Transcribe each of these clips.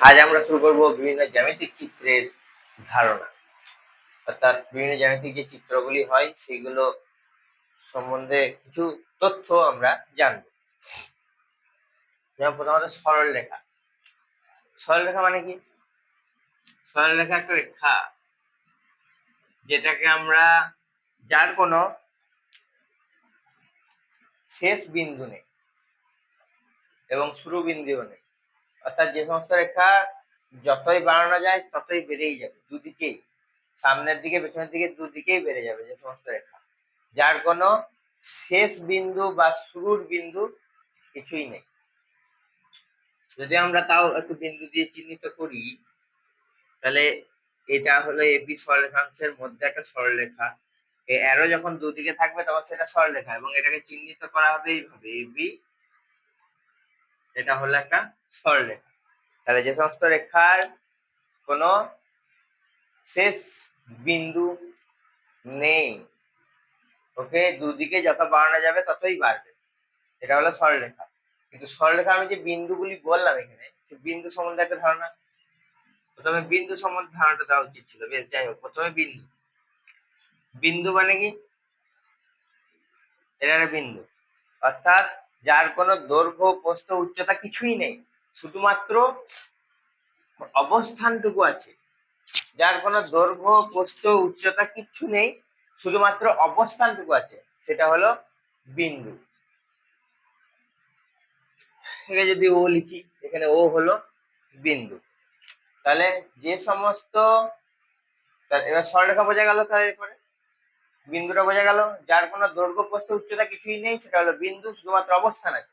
আজ আমরা শুরু করব বিভিন্ন জ্যামিতিক চিত্রের ধারণা। অর্থাৎ বিভিন্ন জ্যামিতিক যে চিত্রগুলি হয়, সেগুলো সম্বন্ধে কিছু তথ্য আমরা জানব। যেমন প্রথমত সরল রেখা সরল রেখা মানে কি? সরল রেখা একটা রেখা, যেটাকে আমরা যার কোনো শেষ বিন্দু নেই এবং শুরু বিন্দুও নেই। অর্থাৎ যে সমস্ত রেখা যতই বাড়ানো যায় ততই বেড়েই যাবে, দুদিকেই। সামনের দিকে, পেছনের দিকে দুদিকেই বেড়ে যাবে যে সমস্ত রেখা। যার কোনো শেষ বিন্দু বা শুরুর বিন্দু কিছুই নেই। যদি আমরা তাও একটু বিন্দু দিয়ে চিহ্নিত করি, তাহলে এটা হলো এবি সরলরেখাংশের মধ্যে একটা সরলরেখা। এই অ্যারো যখন দুদিকে থাকবে তখন সেটা সরলরেখা এবং এটাকে চিহ্নিত করা হবে এইভাবে এবি এটা হলো একটা সরলরেখা তাহলে যে সমস্ত রেখার কোনো শেষ বিন্দু নেই, ওকে? দুদিকে যত বাড়ানো যাবে ততই বাড়বে। এটা হলো সরলরেখা কিন্তু সরলরেখা আমি যে বিন্দুগুলি বললাম এখানে, সে বিন্দু সম্বন্ধে একটা ধারণা। প্রথমে বিন্দু সম্বন্ধে ধারণাটা দেওয়া উচিত ছিল, বেশ, যাই হোক, প্রথমে বিন্দু। বিন্দু মানে কি? এটা একটা বিন্দু। অর্থাৎ যার কোনো দৈর্ঘ্য, প্রস্থ, উচ্চতা কিছুই নেই। শুধুমাত্র অবস্থানটুকু আছে। যার কোনো দৈর্ঘ্য, প্রস্থ, উচ্চতা কিচ্ছু নেই, শুধুমাত্র অবস্থানটুকু আছে। সেটা হলো বিন্দু। যদি ও লিখি, এখানে ও হলো বিন্দু। তাহলে যে সমস্ত এবার সরলরেখা বোঝা গেল তাহলে এরপরে? বিন্দুটা বোঝা গেল। যার কোনো দৈর্ঘ্য, প্রস্থ, উচ্চতা কিছুই নেই, সেটা হলো বিন্দু, শুধুমাত্র অবস্থান আছে।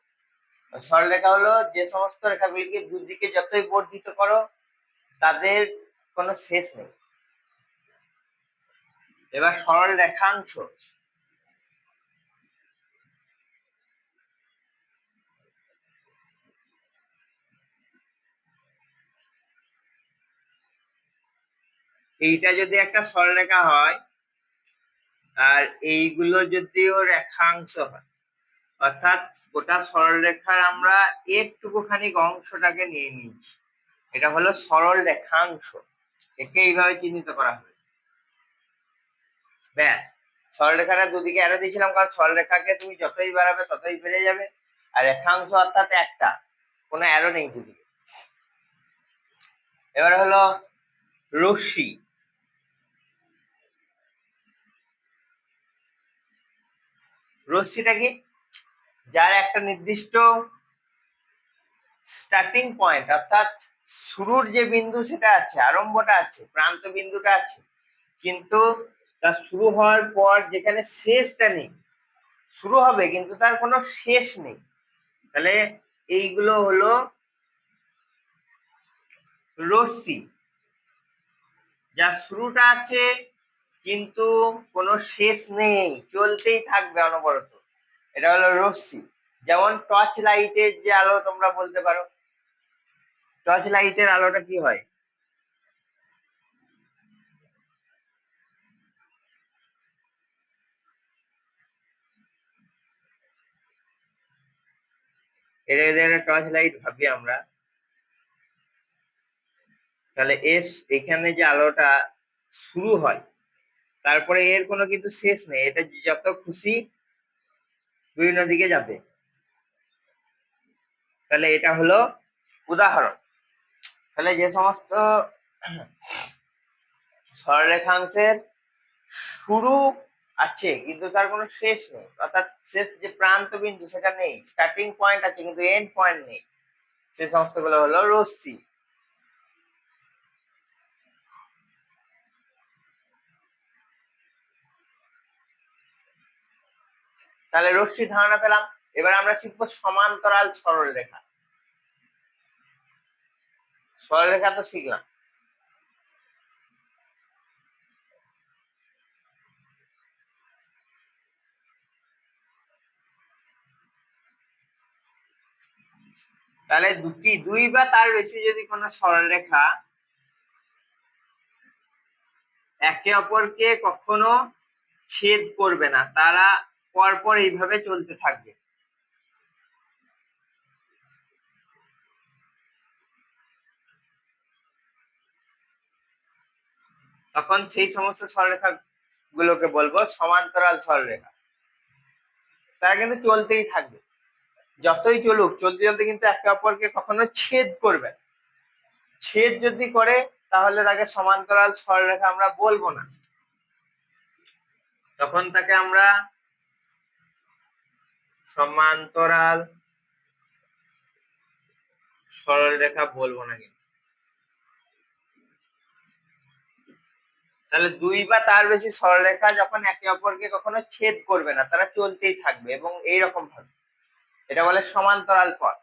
সরলরেখা হলো যে সমস্ত রেখাগুলিকে দুদিকে যতই বর্ধিত করো, তাদের কোনো শেষ নেই। এবার সরল রেখাংশ। এইটা যদি একটা সরলরেখা হয় আর এইগুলো যদিও রেখাংশ হয়, অর্থাৎ গোটা সরলরেখার আমরা একটুকুখানি অংশটাকে নিয়ে নিয়েছি। এটা হলো সরল রেখাংশ, একে এইভাবে চিহ্নিত করা হবে। ব্যাস, সরলরেখাটা দুদিকে অ্যারো দিয়েছিলাম কারণ সরলরেখাকে তুমি যতই বাড়াবে ততই বেড়ে যাবে। আর রেখাংশ অর্থাৎ একটা, কোনো অ্যারো নেই দুদিকে। এবার হলো রশ্মি রশ্মিটা কি যার একটা নির্দিষ্ট স্টার্টিং পয়েন্ট অর্থাৎ শুরুর যে বিন্দু সেটা আছে, আরম্ভটা আছে, প্রান্ত বিন্দুটা আছে, কিন্তু তার শুরু হওয়ার পর যেখানে শেষটা নেই, শুরু হবে, কিন্তু তার কোনো শেষ নেই। তাহলে এইগুলো হলো রশ্মি, যার শুরুটা আছে কিন্তু কোনো শেষ নেই, চলতেই থাকবে অনবরত। এটা হলো রশ্মি। যেমন টর্চ লাইটের যে আলো তোমরা বলতে পারো। টর্চ লাইটের আলোটা কি হয়? এটা এদের টর্চ লাইট ভাবি আমরা, তাহলে এস এখানে যে আলোটা শুরু হয় তারপরে এর কোনো কিন্তু শেষ নেই। এটা যত খুশি বিভিন্ন দিকে যাবে। তাহলে এটা হলো উদাহরণ। তাহলে যে সমস্ত সরলরেখাংশের শুরু আছে, কিন্তু তার কোনো শেষ নেই। অর্থাৎ শেষ যে প্রান্ত বিন্দু, সেটা নেই। স্টার্টিং পয়েন্ট আছে, কিন্তু এন্ড পয়েন্ট নেই। সে সমস্তগুলো হলো রশ্মি। তাহলে রশ্মি ধারণা পেলাম। এবার আমরা শিখব সমান্তরাল সরল রেখা সরল রেখা তো শিখলাম। তাহলে দুটি দুই বা তার বেশি যদি কোনো সরলরেখা একে অপরকে কখনো ছেদ করবে না, তারা পরপর এইভাবে চলতে থাকবে। তখন সেই সমস্ত সরলরেখা গুলোকে বলব, সমান্তরাল সরলরেখা তারা কিন্তু চলতেই থাকবে। যতই চলুক, চলতে চলতে কিন্তু একে অপরকে কখনো ছেদ করবে ছেদ যদি করে, তাহলে তাকে সমান্তরাল সরলরেখা আমরা বলব না। তখন তাকে আমরা সমান্তরাল সরলরেখা বলব না কিন্তু। তাহলে দুই বা তার বেশি সরলরেখা যখন একে অপরকে কখনো ছেদ করবে না, তারা চলতেই থাকবে এবং এইরকম ভাবে। এটা বলে সমান্তরাল পথ।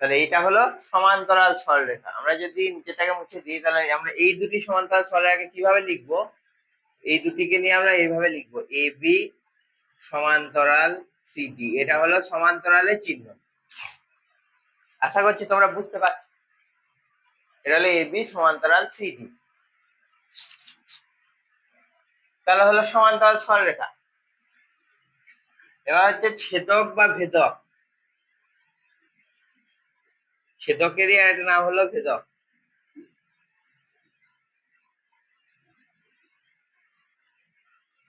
তাহলে এইটা হলো সমান্তরাল সরলরেখা আমরা যদি নিচেটাকে মুছে দিই, তাহলে আমরা এই দুটি সমান্তরাল সরলরেখা কীভাবে লিখব? এই দুটিকে নিয়ে আমরা এইভাবে লিখব। এ বি সমান্তরাল সিডি এটা হলো সমান্তরালের চিহ্ন। আশা করছি তোমরা বুঝতে পারছ। এটা হলো এ, বি, সমান্তরাল সিডি তাহলে হলো সমান্তরাল সরলরেখা এবার হচ্ছে ছেদক বা ভেদক। ছেদকেরই একটা নাম হলো ভেদক।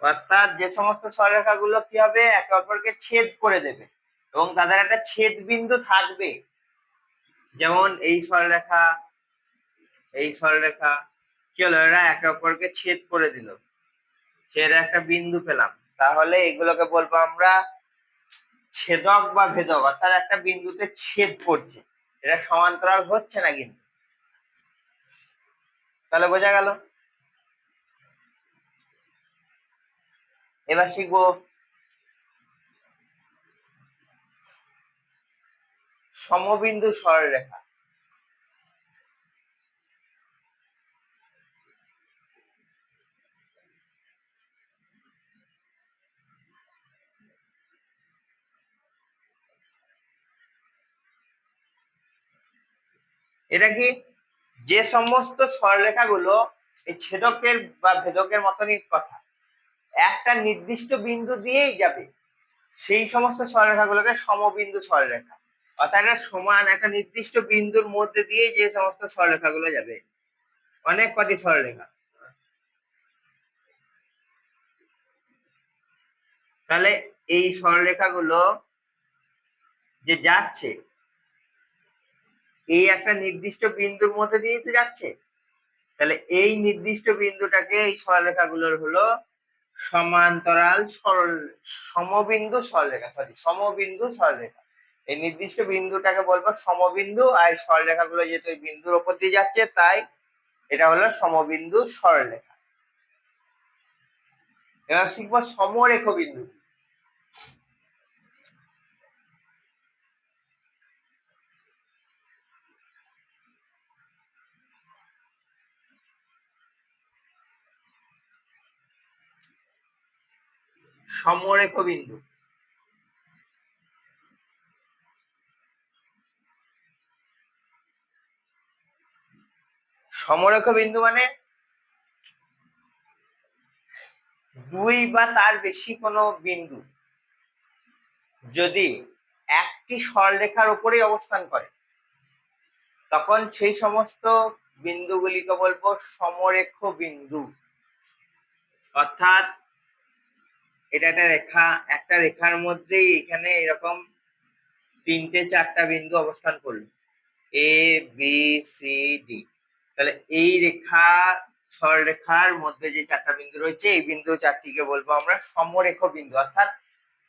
অর্থাৎ যে সমস্ত সরলরেখা গুলো কি হবে? একে অপরকে ছেদ করে দেবে। এবং তাদের একটা ছেদ বিন্দু থাকবে। যেমন এই সরলরেখা এই সরলরেখা কি হলো? এরা একে অপরকে ছেদ করে দিল। ছেদ একটা বিন্দু পেলাম। তাহলে এগুলোকে বলব আমরা ছেদক বা ভেদক। অর্থাৎ একটা বিন্দুতে ছেদ করছে। এটা সমান্তরাল হচ্ছে না কিন্তু। তাহলে বোঝা গেল? এবার শিখব সমবিন্দু সরলরেখা। এটা কি? যে সমস্ত সরলরেখাগুলো এই ছেদকের বা ভেদকের মতনই কথা। একটা নির্দিষ্ট বিন্দু দিয়েই যাবে। সেই সমস্ত সরলরেখাগুলোকে সমবিন্দু সরলরেখা অর্থাৎ একটা সমান, একটা নির্দিষ্ট বিন্দুর মধ্যে দিয়ে যে সমস্ত সরলরেখাগুলো যাবে। অনেক কটি সরলরেখা তাহলে এই সরলরেখাগুলো যে যাচ্ছে, এই একটা নির্দিষ্ট বিন্দুর মধ্যে দিয়ে তো যাচ্ছে। তাহলে এই নির্দিষ্ট বিন্দুটাকে এই সরলরেখাগুলোর হলো সমান্তরাল সরল, সমবিন্দু সরলরেখা সরি সমবিন্দু সরলরেখা। এই নির্দিষ্ট বিন্দুটাকে বলব সমবিন্দু, আর সরলরেখাগুলো যেহেতু বিন্দুর ওপর দিয়ে যাচ্ছে, তাই এটা হলো সমবিন্দু সরলরেখা। এবার শিখব সমরেখ বিন্দু সমরেখ বিন্দু সমরেখ বিন্দু মানে দুই বা তার বেশি কোনো বিন্দু যদি একটি সরলরেখার উপরেই অবস্থান করে, তখন সেই সমস্ত বিন্দুগুলিকে বলব সমরেখ বিন্দু অর্থাৎ এটা একটা রেখা, একটা রেখার মধ্যেই এখানে এরকম তিনটে, চারটা বিন্দু অবস্থান করল। এ বি সি ডি তাহলে এই রেখা সরলরেখার মধ্যে যে চারটা বিন্দু রয়েছে, এই বিন্দু চারটিকে বলব আমরা সমরেখ বিন্দু। অর্থাৎ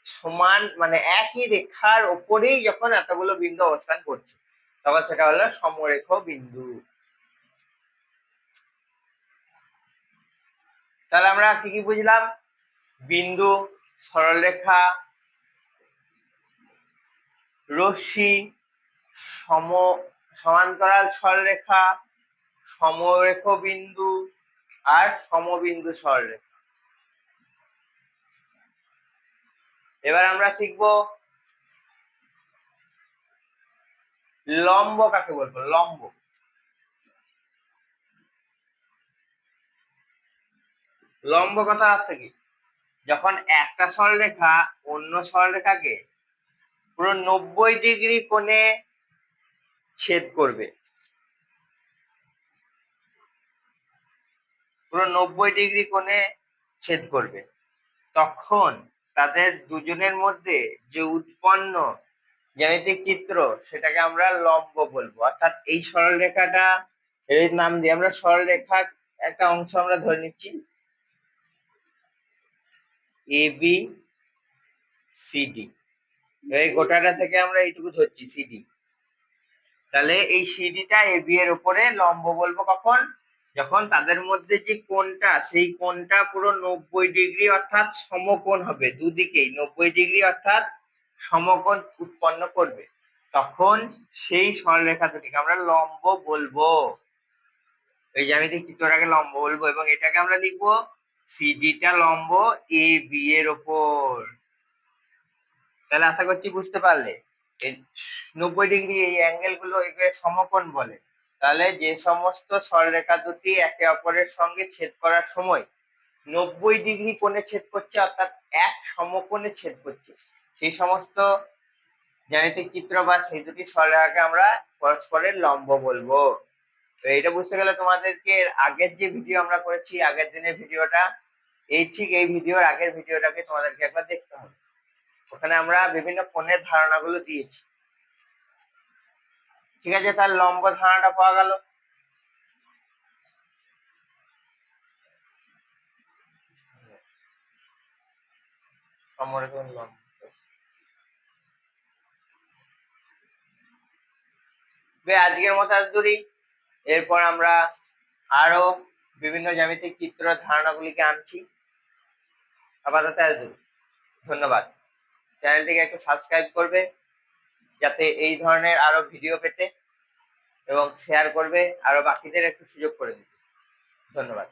সমান মানে একই রেখার ওপরেই যখন এতগুলো বিন্দু অবস্থান করছে, তখন সেটা হলো সমরেখ বিন্দু। তাহলে আমরা কি কি বুঝলাম? বিন্দু, সরলরেখা, রশ্মি, সম, সমান্তরাল সরলরেখা সমরেখ বিন্দু আর সমবিন্দু সরলরেখা। এবার আমরা শিখব লম্ব কাকে বলব? লম্ব। লম্ব কথার অর্থ কি যখন একটা সরলরেখা অন্য সরলরেখাকে পুরো নব্বই ডিগ্রি কোণে ছেদ করবে। পুরো নব্বই ডিগ্রি কোণে ছেদ করবে। তখন তাদের দুজনের মধ্যে যে উৎপন্ন জ্যামিতিক চিত্র, সেটাকে আমরা লম্ব বলব। অর্থাৎ এই সরলরেখাটা, এর নাম দিয়ে আমরা সরলরেখা একটা অংশ আমরা ধরে নিচ্ছি। এ বি সিডি এই গোটাটা থেকে আমরা এইটুকু ধরছি সিডি তাহলে এই সিডিটা এ বি এর উপরে লম্ব বলব কখন? যখন তাদের মধ্যে যে কোণটা সেই কোণটা পুরো নব্বই ডিগ্রি অর্থাৎ সমকোণ হবে দুদিকেই নব্বই ডিগ্রি অর্থাৎ সমকোণ উৎপন্ন করবে। তখন সেই সরলরেখা দুটিকে আমরা লম্ব বলব। এই যে জ্যামিতিক চিত্রটাকে লম্ব বলব এবং এটাকে আমরা লিখব সিডিটা লম্ব এ বি এর ওপর। তাহলে আশা করছি বুঝতে পারলে। নব্বই ডিগ্রি এই অ্যাঙ্গেলগুলো সমকোণ বলে। তাহলে যে সমস্ত সরলরেখা দুটি একে অপরের সঙ্গে ছেদ করার সময় নব্বই ডিগ্রি কোণে ছেদ করছে, অর্থাৎ এক সমকোণে ছেদ করছে। সেই সমস্ত জ্যামিতিক চিত্র বা সেই দুটি সরলরেখাকে আমরা পরস্পরের লম্ব বলব। এইটা বুঝতে গেলে তোমাদেরকে আগের যে ভিডিও আমরা করেছি, আগের দিনের ভিডিওটা এই ঠিক এই ভিডিওর আগের ভিডিওটাকে তোমাদেরকে একবার দেখতে হবে। ওখানে আমরা বিভিন্ন কোণের ধারণাগুলো দিয়েছি। ঠিক আছে, তার লম্ব ধারণাটা পাওয়া গেল। আজকের মতো আজ দূরই। এরপর আমরা আরও বিভিন্ন জ্যামিতিক চিত্র ধারণাগুলিকে আনছি। আপাতত ধন্যবাদ। চ্যানেলটিকে একটু সাবস্ক্রাইব করবে, যাতে এই ধরনের আরও ভিডিও পেতে, এবং শেয়ার করবে, আরও বাকিদের একটু সুযোগ করে দিতে। ধন্যবাদ।